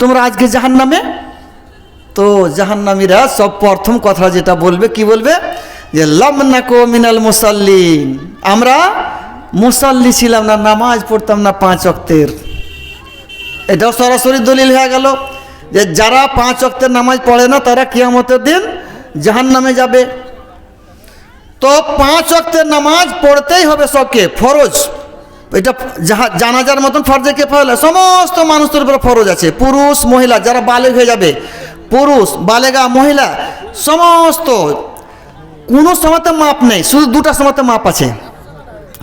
তোমরা আজকে জাহান নামে তো জাহান্নামীরা সব প্রথম কথা যেটা বলবে, কি বলবে? যে লামনাকো মিনাল মুসাল্লিন। আমরা মুসাল্লি ছিলাম না, নামাজ পড়তাম না পাঁচ অক্তের এটাও সরাসরি দলিল হয়ে গেল যে যারা পাঁচ অক্তের নামাজ পড়ে না, তারা কিয়ামতের দিন জাহান্নামে যাবে। তো পাঁচ অক্তের নামাজ পড়তেই হবে সবকে, ফরজ। এটা যাহা- জানাজার মতন ফরজে কে ফেলে সমস্ত মানুষের উপর ফরজ আছে। পুরুষ, মহিলা, যারা বালেগ হয়ে যাবে, পুরুষ, বালেগা, মহিলা, সমস্ত। কোনো সময়তে মাপ নেই, শুধু দুটা সময়তে মাপ আছে।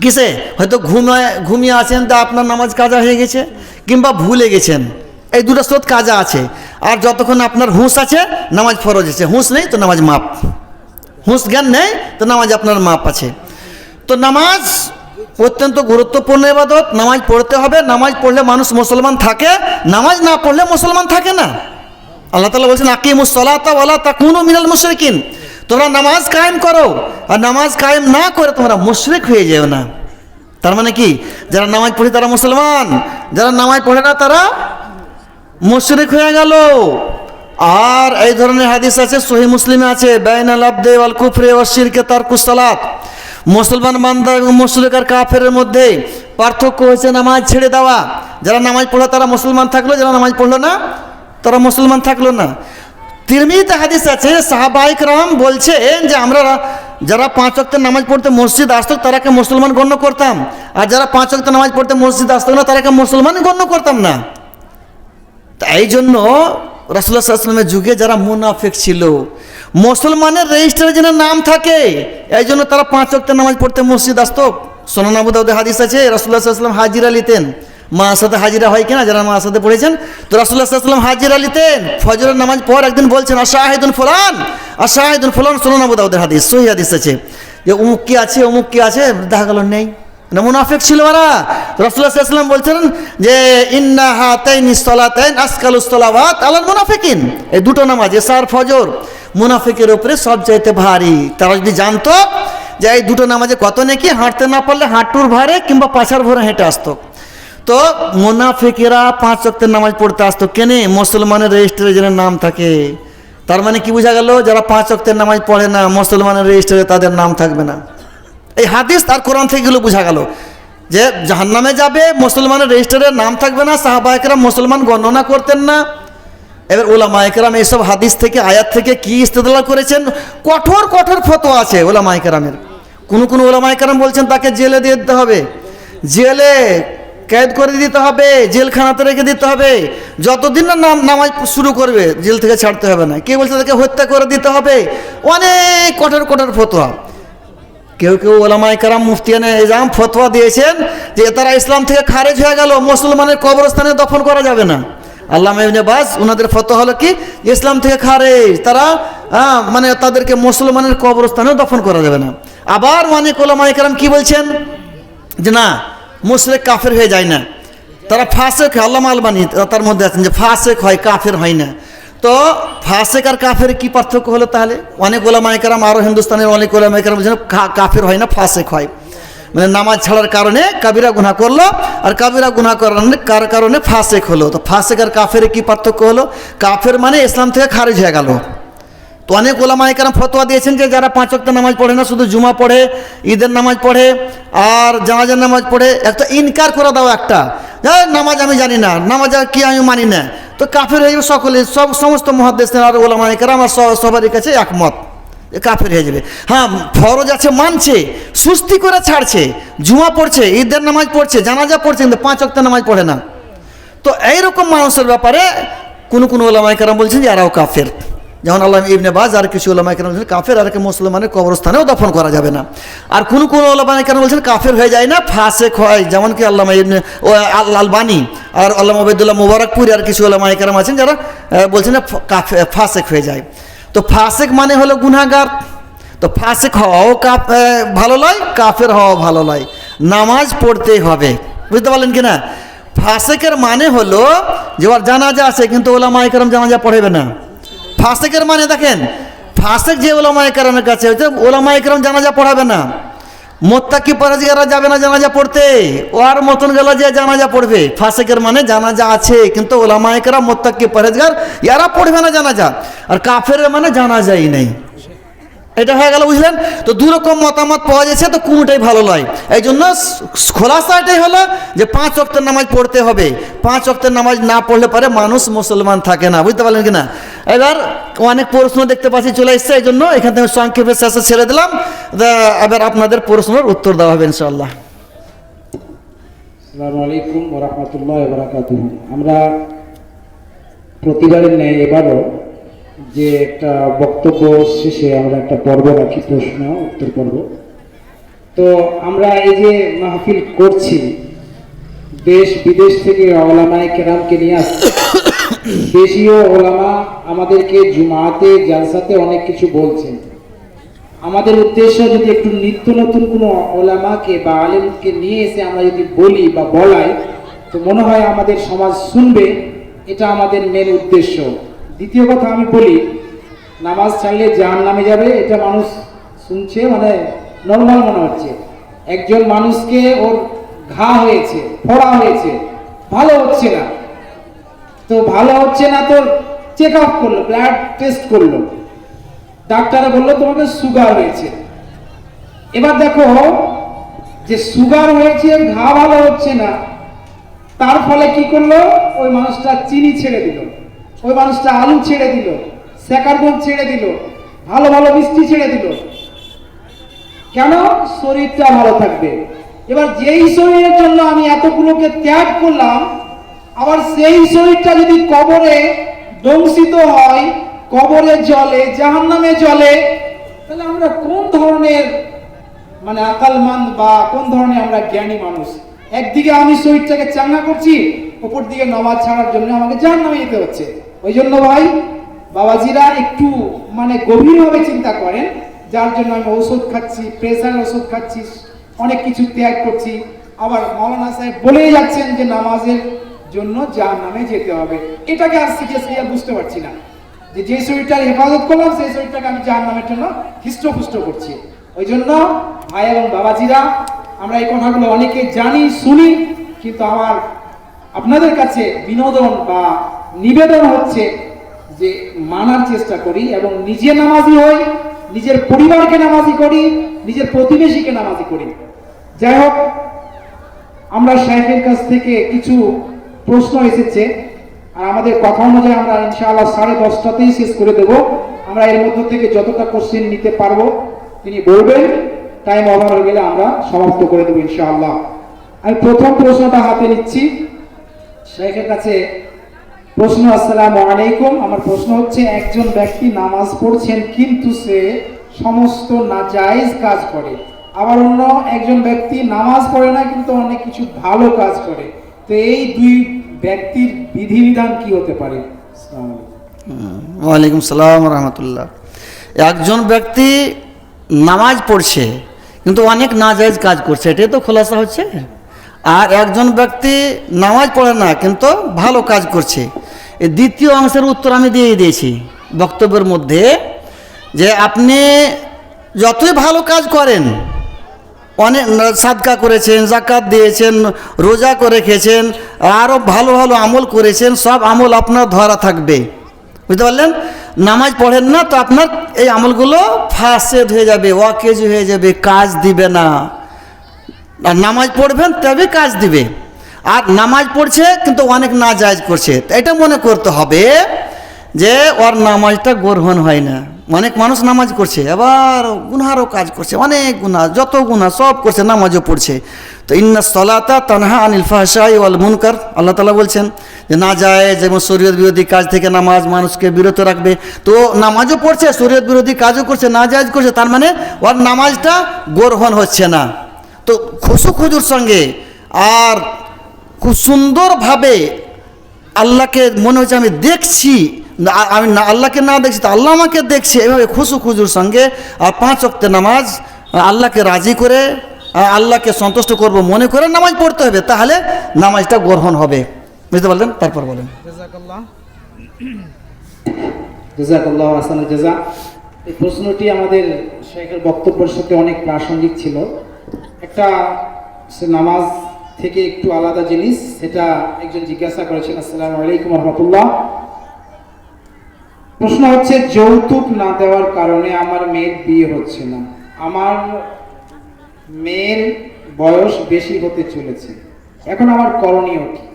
কিসে? হয়তো ঘুমায়, ঘুমিয়ে আছেন, তা আপনার নামাজ কাজা হয়ে গেছে, কিংবা ভুলে গেছেন। এই দুটো স্রোত কাজা আছে। আর যতক্ষণ আপনার হুঁশ আছে, নামাজ ফরজ আছে। হুঁশ নেই, তো নামাজ মাপ। হুঁশ জ্ঞান নেই, তো নামাজ আপনার মাপ আছে। তো নামাজ অত্যন্ত গুরুত্বপূর্ণ এবাদত নামাজ পড়তে হবে, নামাজ পড়লে মানুষ মুসলমান থাকে, নামাজ না পড়লে মুসলমান থাকে না। আল্লাহ তালা বলছেন, আকিমুস সলাতা ওয়ালা তা কোনো মিনাল মুশরিকিন। তোমরা নামাজ কায়েম করো, আর নামাজ কায়েম না করে তোমরা মুশরিক হয়ে যেও না। তার মানে কি? যারা নামাজ পড়ে তারা মুসলমান, যারা নামাজ পড়ে না তারা মুশরিক হয়ে গেল। আর এই ধরনের হাদিস আছে সহি মুসলিমে আছে বেআইন আল আবদে ওয়াল কুফরে ওয়াল শিরকে তার কুসালাত মুসলমান বান্দা এবং মুশরিক আর মধ্যে পার্থক্য হয়েছে নামাজ ছেড়ে দেওয়া। যারা নামাজ পড়ল তারা মুসলমান থাকল, যারা নামাজ পড়ল না, তারা মুসলমান থাকল না। তিরমিতে হাদিস আছে সাহাবাইক রাম বলছেন যে আমরা যারা পাঁচ ওয়াক্তের নামাজ পড়তে মসজিদ আসতো, তারাকে মুসলমান গণ্য করতাম। আর যারা পাঁচ ওয়াক্তের নামাজ পড়তে মসজিদ আসতো না, তারাকে মুসলমান গণ্য করতাম না। তাই জন্য রসুল্লাহ যুগে যারা মুনাফেক ছিল, মুসলমানের রেজিস্টারে যেন নাম থাকে, এই জন্য তারা পাঁচ অক্টের নামাজ পড়তে মসজিদ আসতো। সোনানাবুদাউদের হাদিস আছে রসুল্লাহ সাল্লাম হাজিরা নিতেন মা সাথে হাজিরা হয় কিনা যারা মা সাথে পড়েছেন? তো রসুল্লাহ সাল্লাম হাজিরা নিতেন ফজরের নামাজ পর একদিন বলছেন আর শাহিদুল ফুলান আর শাহিদুল ফুলান সোনানাবুদাউদের হাদিস, সহি হাদিস আছে। যে অমুক কি আছে, অমুক কি আছে, দেখা গেল নেই। না, মুনাফিক ছিল ওরা। রসুল্লাহ সাল্লাম বলছেন যে, ইন্না হাতাইন ইস্তলাতাইন আসকালুস্তলাওয়াত আলাল মুনাফিকিন। এই দুটো নামাজ, এসার, ফজর, মুনাফিকের উপরে সব চাইতে ভারী। তারা যদি জানতো যে এই দুটো নামাজে কত নাকি, হাঁটতে না পারলে হাঁটুর ভারে কিংবা পাছার ভরে হেঁটে আসতো। তো মুনাফিকেরা পাঁচ অক্টের নামাজ পড়তে আসতো কেনে? মুসলমানের রেজিস্টারে যেন নাম থাকে। তার মানে কি বোঝা গেল? যারা পাঁচ অক্টের নামাজ পড়ে না, মুসলমানের রেজিস্টারে তাদের নাম থাকবে না। এই হাদিস আর কোরআন থেকে এগুলো বোঝা গেল যে জাহান্নামে যাবে, মুসলমানের রেজিস্টারে নাম থাকবে না সাহাবাহিকরাম মুসলমান গণনা করতেন না। এবার ওলামা একরাম এইসব হাদিস থেকে, আয়াত থেকে কি ইস্তেদলা করেছেন? কঠোর কঠোর ফতো আছে ওলামা একরামের। কোনো কোনো ওলামা একরাম বলছেন, তাকে জেলে দিয়ে দিতে হবে। জেলে ক্যাদ করে দিতে হবে, জেলখানাতে রেখে দিতে হবে। যতদিন না নাম, নামাজ শুরু করবে, জেল থেকে ছাড়তে হবে না। কে বলছে তাকে হত্যা করে দিতে হবে? অনেক কঠোর কঠোর ফতোয়া। কেউ কেউ ওলামাই কারাম মুফতিয়ানে এজাম ফতোয়া দিয়েছেন যে তারা ইসলাম থেকে খারেজ হয়ে গেল, মুসলমানের কবরস্থানে দফন করা যাবে না। আল্লাহ বাস ওনাদের ফতোয়া হলো কি? ইসলাম থেকে খারেজ, তারা মানে তাদেরকে মুসলমানের কবরস্থানেও দফন করা যাবে না। আবার অনেক ওলামাই কারাম কি বলছেন? যে না মুসলিক কাফের হয়ে যায় না। তারা ফাসেক হয় আল্লাহ আলবানি তার মধ্যে আছেন যে ফাসেক হয়, কাফের হয় না। তো ফাসেক আর কাফের কি পার্থক্য হলো তাহলে? অনেক ওলামাইকারাম আরও হিন্দুস্তানের অনেক ওলামাইকারাম কা- কাফের হয় না, ফাসেক হয়। মানে নামাজ ছাড়ার কারণে কাবিরা গুনাহ করল, আর কাবিরা গুনাহ করার কার, কারণে ফাসেক হলো। তো ফাসেক আর কাফের কি পার্থক্য হলো? কাফের মানে ইসলাম থেকে খারিজ হয়ে গেল। তো অনেক ওলামাইকারাম ফতোয়া দিয়েছেন যে যারা পাঁচ ওয়াক্ত নামাজ পড়ে না, শুধু জুমা পড়ে, ঈদের নামাজ পড়ে, আর জানাজার নামাজ পড়ে, একটা ইনকার করে দাও একটা। নামাজ আমি জানি না, নামাজ কি আমি মানি না। তো কাফের হয়ে যাবে সকলে, সব সমস্ত মহাদেশ আর ওলামাইকারাম আমার সবারই কাছে একমত কাফের হয়ে যাবে। হ্যাঁ ফরজ আছে, মানছে সুস্তি করে ছাড়ছে জুয়া পড়ছে, ঈদের নামাজ পড়ছে, জানাজা পড়ছে, কিন্তু পাঁচ ওয়াক্ত নামাজ পড়ে না। তো এইরকম মানুষের ব্যাপারে কোনো কোন ওলামাইকারাম বলছেন যে এরাও কাফের। যেমন আল্লাহ ইবনে বাজ আর কিছু ওলামাইকারাম বলছেন, কাফের আর মুসলমানের কবরস্থানেও দফন করা যাবে না। আর কোন কোন ওলামাইকারাম বলছেন, কাফের হয়ে যায় না, ফাসেক হয়, যেমন কি আল্লাহ ইবনে, ও আল আলবানি আর আল্লাহ আবেদুল্লাহ মুবারকপুরি আর কিছু ওলামাইকারাম আছেন যারা বলছেন না ফাসেক হয়ে যায়। তো ফাসেক মানে হলো গুনাহগার। তো ফাসেক হওয়াও কাপ ভালো লয়, কাফের হওয়াও ভালো লয়। নামাজ পড়তেই হবে। বুঝতে পারলেন কি না ফাসেকের মানে হলো, যে ওর জানাজা আছে, কিন্তু ওলামা একরম জানাজা পড়েবে না। ফাসেকের মানে দেখেন, ফাসেক যে ওলামা একরামের কাছে হচ্ছে ওলামা একরাম জানাজা পড়াবে না। মোত্তাকি পরেজগারা যাবে না জানাজা পড়তে ও আর মতন গেল যে জানাজা পড়বে। ফাসেকের মানে জানাজা আছে, কিন্তু ওলামা একরাম মোত্তাকি পরাজগার এরা পড়বে না জানাজা। আর কাফের মানে জানাজাই নেই। এটা হয়ে গেল, বুঝলেন? তো দু রকম মতামত পাওয়া যাচ্ছে, তো কোনোটাই ভালো নয়। এই জন্য খোলাসা এটাই হলো যে পাঁচ অক্টের নামাজ পড়তে হবে। পাঁচ অক্টের নামাজ না পড়লে পরে মানুষ মুসলমান থাকে না, বুঝতে পারলেন কি না এবার অনেক প্রশ্ন দেখতে পাচ্ছি, চলে এসছে, এই জন্য এখান থেকে সংক্ষেপে শেষে ছেড়ে দিলাম। এবার আপনাদের প্রশ্নের উত্তর দেওয়া হবে ইনশাল্লাহ আমরা প্রতিবারের ন্যায় এবারও যে একটা বক্তব্য শেষে আমরা একটা পর্ব রাখি, প্রশ্ন, উত্তর পর্ব। তো আমরা এই যে মাহফিল করছি, দেশ বিদেশ থেকে ওলামায় কেরামকে নিয়ে আসছি। দেশীয় ওলামা আমাদেরকে জুমাতে, জালসাতে অনেক কিছু বলছেন আমাদের উদ্দেশ্য যদি একটু নিত্য নতুন কোনো ওলামাকে বা আলেমকে নিয়ে এসে আমরা যদি বলি বা বলাই, তো মনে হয় আমাদের সমাজ শুনবে, এটা আমাদের মেন উদ্দেশ্য। দ্বিতীয় কথা আমি বলি, নামাজ ছাড়লে জাহান নামে যাবে, এটা মানুষ শুনছে মানে নর্মাল মনে হচ্ছে। একজন মানুষকে ওর ঘা হয়েছে, ফোড়া হয়েছে, ভালো হচ্ছে না। তো ভালো হচ্ছে না তো চেক আপ করল ব্লাড টেস্ট করল। ডাক্তারে বলল, তোমাকে সুগার হয়েছে। এবার দেখো, যে সুগার হয়েছে, ঘা ভালো হচ্ছে না, তার ফলে কি করল? ওই মানুষটা চিনি ছেড়ে দিল। ওই মানুষটা আলু ছেড়ে দিল স্যাকারবোন ছেড়ে দিল, ভালো ভালো মিষ্টি ছেড়ে দিল। কেন? শরীরটা ভালো থাকবে। এবার যেই শরীরের জন্য আমি এতগুলোকে ত্যাগ করলাম, আবার সেই শরীরটা যদি কবরে দংশিত হয়, কবরে জলে জাহান নামে জলে, তাহলে আমরা কোন ধরনের মানে আকালমান বা কোন ধরনের আমরা জ্ঞানী মানুষ? একদিকে আমি শরীরটাকে চাঙ্গা করছি ওপর দিকে নমাজ ছাড়ার জন্য আমাকে জাহান নামে যেতে হচ্ছে। ওই জন্য ভাই, বাবাজিরা একটু মানে গভীরভাবে চিন্তা করেন, যার জন্য আমি ওষুধ খাচ্ছি প্রেশার ওষুধ খাচ্ছি, অনেক কিছু ত্যাগ করছি। আবার মৌলানা সাহেব বলেই যাচ্ছেন যে নামাজের জন্য জাহান নামে যেতে হবে। এটাকে আর সিরিয়াসলি আর বুঝতে পারছি না। যে যে শরীরটার হেফাজত করলাম, সেই শরীরটাকে আমি জাহান নামের জন্য হৃষ্টপুষ্ট করছি। ওই জন্য ভাই এবং বাবাজিরা, আমরা এই কথাগুলো অনেকে জানি, শুনি, কিন্তু আমার আপনাদের কাছে বিনোদন বা নিবেদন হচ্ছে যে মানার চেষ্টা করি এবং নিজে নামাজি হই, নিজের পরিবারকে নামাজি করি, নিজের প্রতিবেশীকে নামাজি করি। যাই হোক, আমরা সাহেবের কাছ থেকে কিছু প্রশ্ন এসেছে আর আমাদের কথা অনুযায়ী আমরা ইনশাআল্লাহ সাড়ে দশটাতেই শেষ করে দেব। আমরা এর মধ্য থেকে যতটা কোশ্চেন নিতে পারব, তিনি বলবেন টাইম ওভার হয়ে গেলে আমরা সমাপ্ত করে দেবো ইনশাআল্লাহ। আমি প্রথম প্রশ্নটা হাতে নিচ্ছি। শেখের কাছে প্রশ্ন, আসসালাম আলাইকুম। আমার প্রশ্ন হচ্ছে, একজন ব্যক্তি নামাজ পড়ছেন, কিন্তু সে সমস্ত নাজায়েজ কাজ করে। আবার অন্য একজন ব্যক্তি নামাজ পড়ে না, কিন্তু অনেক কিছু ভালো কাজ করে। তো এই দুই ব্যক্তির বিধিবিধান কি হতে পারে? ওয়ালাইকুম সালাম রহমতুল্লাহ। একজন ব্যক্তি নামাজ পড়ছে, কিন্তু অনেক নাজায়জ কাজ করছে, এটাই তো খোলাসা হচ্ছে। আর একজন ব্যক্তি নামাজ পড়ে না, কিন্তু ভালো কাজ করছে। দ্বিতীয় অংশের উত্তর আমি দিয়ে দিয়েছি বক্তব্যের মধ্যে যে আপনি যতই ভালো কাজ করেন, অনেক সাদকা করেছেন, জাকাত দিয়েছেন, রোজা করে খেয়েছেন আরও ভালো ভালো আমল করেছেন, সব আমল আপনার ধরা থাকবে। বুঝতে পারলেন? নামাজ পড়েন না তো আপনার এই আমলগুলো ফাঁসেদ হয়ে যাবে, ওয়াকেজ হয়ে যাবে, কাজ দিবে না। আর নামাজ পড়বেন তবে কাজ দিবে। আর নামাজ পড়ছে, কিন্তু অনেক না জায়জ করছে এটা মনে করতে হবে যে ওর নামাজটা গ্রহণ হয় না। অনেক মানুষ নামাজ করছে, আবার গুনহারও কাজ করছে, অনেক গুণা যত গুণা সব করছে, নামাজও পড়ছে। তো ইন্না সলাতা তানহা আনিল ফাহশাই ওয়াল মুনকার, আল্লাহ তালা বলছেন যে না যায় যেমন শরীয়ত বিরোধী কাজ থেকে নামাজ মানুষকে বিরত রাখবে। তো নামাজও পড়ছে, শরীয়ত বিরোধী কাজও করছে না জায়জ করছে, তার মানে ওর নামাজটা গ্রহণ হচ্ছে না। তো খুশু খুজুর সঙ্গে আর খুব সুন্দরভাবে আল্লাহকে মনে হচ্ছে আমি দেখছি আমি না, আল্লাহকে না দেখছি, তো আল্লাহ আমাকে দেখছে। এভাবে খুশু খুজুর সঙ্গে, আর পাঁচ অক্তে নামাজ আল্লাহকে রাজি করে আল্লাহকে সন্তুষ্ট করব মনে করে নামাজ পড়তে হবে, তাহলে নামাজটা গ্রহণ হবে। বুঝতে পারলেন? তারপর বলেন। এই প্রশ্নটি আমাদের শেখের বক্তব্যের সাথে অনেক প্রাসঙ্গিক ছিল। একটা সে নামাজ থেকে একটু আলাদা জিনিস, সেটা একজন জিজ্ঞাসা করেছেন, আসসালাম আলাইকুম রহমতুল্লাহ। প্রশ্ন হচ্ছে, যৌতুক না দেওয়ার কারণে আমার মেয়ের বিয়ে হচ্ছে না। আমার মেয়ের বয়স বেশি হতে চলেছে। এখন আমার করণীয় কি?